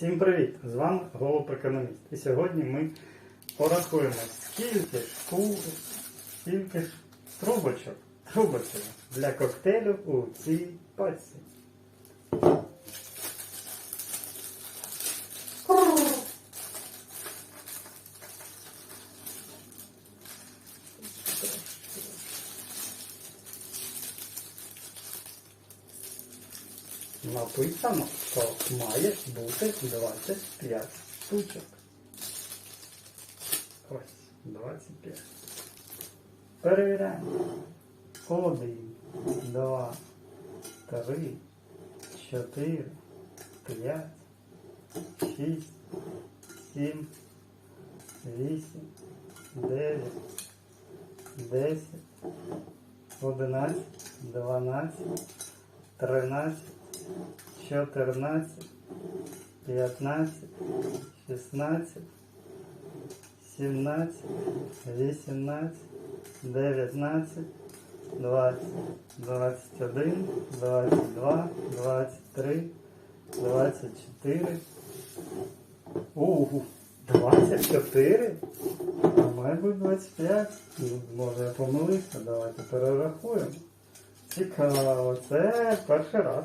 Всім привіт! З вами Голуб Економіст. І сьогодні ми порахуємо, скільки ж ку... скільки ж трубочок, трубочок для коктейлю у цій пачці. Написано, що має бути 25 штучок. Ось, 25. Перевіряємо. Один, два, три, чотири, п'ять, шість, сім, вісім, дев'ять, десять, одинадцять, дванадцять, тринадцять. 14, 15, 16, 17, 18, 19, 20, 21, 22, 23, 24. Угу, 24? А має бути 25. Ну, Може я помилився, давайте перерахуємо. Цікаво, це перший раз.